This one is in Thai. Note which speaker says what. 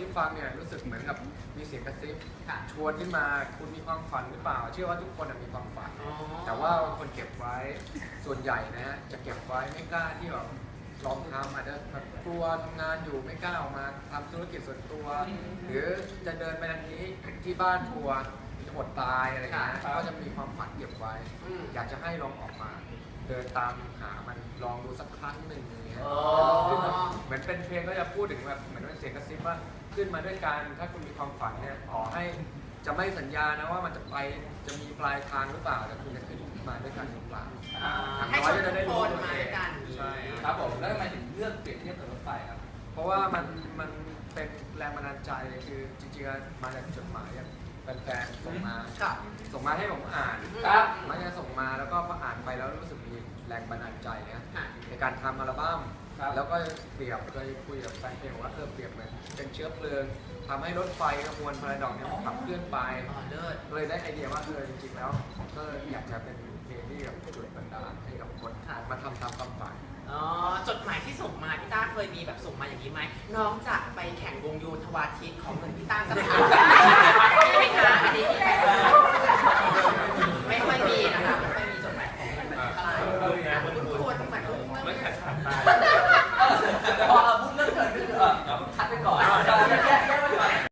Speaker 1: ที่ฟังเนี่ยรู้สึกเหมือนกับมีเสียงกระซิบ
Speaker 2: ค่ะ
Speaker 1: ชวนขึ้นมาคุณมีความฝันหรือเปล่า เชื่อว่าทุกคนน่ะมีความฝัน
Speaker 2: อ๋อ
Speaker 1: แต่ว่าบางคนเก็บไว้ส่วนใหญ่นะฮะจะเก็บไว้ไม่กล้าที่แบบลองทำอาจจะแบบกลัวทำงานอยู่ไม่กล้าออกมาทำธุรกิจส่วนตัว หรือจะเดินไปทางนี้ที่บ้านกลัวจะอดตายอะไรอย่างเงี้ย
Speaker 2: ครับ
Speaker 1: ก็จะมีความฝันเก็บไว้
Speaker 2: อืม
Speaker 1: อยากจะให้ลองออกมา เดินตามหามันลองดูสักครั้งหนึ่งอย่างเงี้ย
Speaker 2: อ๋อ
Speaker 1: คือแบบ เหมือนเป็นเพลงก็จะพูดถึงแบบเหมือนเป็นเสียงกระซิบว่าขึ้นมาด้วยกันถ้าคุณมีความฝันเนี่ยขอให้จะไม่สัญญานะว่ามันจะไปจะมีปลายทางหรือเปล่าแต่คุณจะขึ้นมาด้วยกันหรือเปล่า
Speaker 2: อ่า
Speaker 1: อย่าง
Speaker 2: ให้
Speaker 1: น้
Speaker 2: ค
Speaker 1: อย
Speaker 2: น
Speaker 1: จะ
Speaker 2: ทุ
Speaker 1: ได้
Speaker 2: กค
Speaker 1: รู้
Speaker 2: น
Speaker 1: ตัว
Speaker 2: มา
Speaker 1: เอ
Speaker 2: ด้วย
Speaker 1: ง
Speaker 2: กัน
Speaker 1: ใช่
Speaker 3: ครับผมแล้วทำไมถึงเลือกเปรียบเทียบกับรถไฟครับ
Speaker 1: เพราะว่ามันมันเป็นแรงบันดาลใจคือจริงๆแล้วมาจากจดหมายอย่างแฟนๆส่งมา
Speaker 2: ครับ
Speaker 1: ส่งมาให้ผมอ่าน
Speaker 2: ครับ
Speaker 1: มันจะส่งมาแล้วก็ แรงบันดาลใจนะ
Speaker 2: ค่ะ
Speaker 1: ในการทำอัลบั้ม
Speaker 3: ครับ
Speaker 1: แล้วก็เปรียบเคยคุยกับแฟนเพลงว่าเออเปรียบเหมือนเป็นเชื้อเพลิงทำให้รถไฟขบวนพาราดอกเนี่ยมันขับเคลื่อนไป
Speaker 2: อ๋อเลิศ
Speaker 1: เลยได้ไอเดียว่าเออจริงๆแล้วก็อยากจะเป็นเพลงที่แบบจุดบันดาลให้กับคน
Speaker 2: ค่ะ
Speaker 1: มาทำตามความฝัน
Speaker 2: อ๋อ จดหมายที่ส่งมาพี่ต้าเคยมีแบบส่งมาอย่างนี้ไหม น้องจะไปแข่งวงโยธวาทิตของเงินพี่ต้าสักครั้ง ไปก่อน